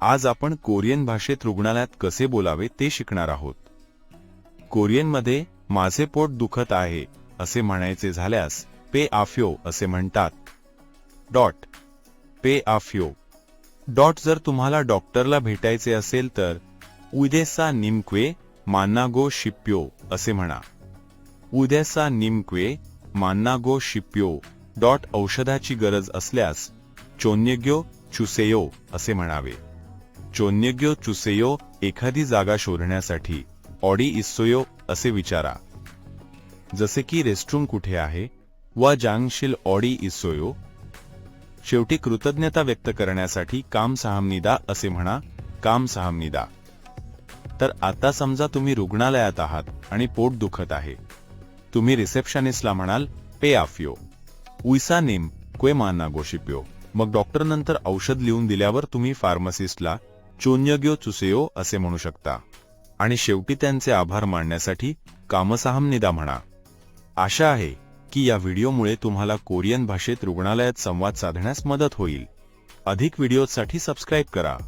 आज आपण कोरियन भाषेत रुग्णालयात कसे बोलावे ते शिकणार आहोत. कोरियनमध्ये माझे पोट दुखत आहे असे म्हणायचे झाल्यास पे आफ्यो असे म्हणतात. डॉट. पे आफ्यो डॉट जर तुम्हाला डॉक्टरला भेटायचे असेल तर उदेसा निमक्वे मान्नागो शिप्यो असे म्हणा. उद्यासा निमक्वे मान्नागो शिप्यो डॉट औषधाची गरज असल्यास चोन्यग्यो चुसेयो असे म्हणावे. चोन्यग्य चुसेयो एखादी जागा शोधण्यासाठी. ऑडी इस्सोयो असे विचारा. जसे की रेस्टरूम कुठे आहे? वा जांगशील ऑडी इस्सोयो? शेवटी कृतज्ञता व्यक्त करण्यासाठी काम सहामनिदा असे म्हणा काम सहामनिदा. तर आता समजा तुम्ही रुग्णालयात आहात आणि पोट दुखत आहे. तुम्ही रिसेप्शनिस्टला म्हणाल पे आफियो. उइसा नेम क्वे माना गोशिप्यो. मग डॉक्टर नंतर औषध लिहून दिल्यावर तुम्ही फार्मसिस्टला चोन्यग्यो चुसेयो असे म्हणू शकता. आणि शेवटी त्यांचे आभार मानण्यासाठी कामसाहमनिदा म्हणा. आशा आहे की या व्हिडिओमुळे तुम्हाला कोरियन भाषेत रुग्णालयात संवाद साधण्यास मदत होईल. अधिक व्हिडिओसाठी सबस्क्राईब करा.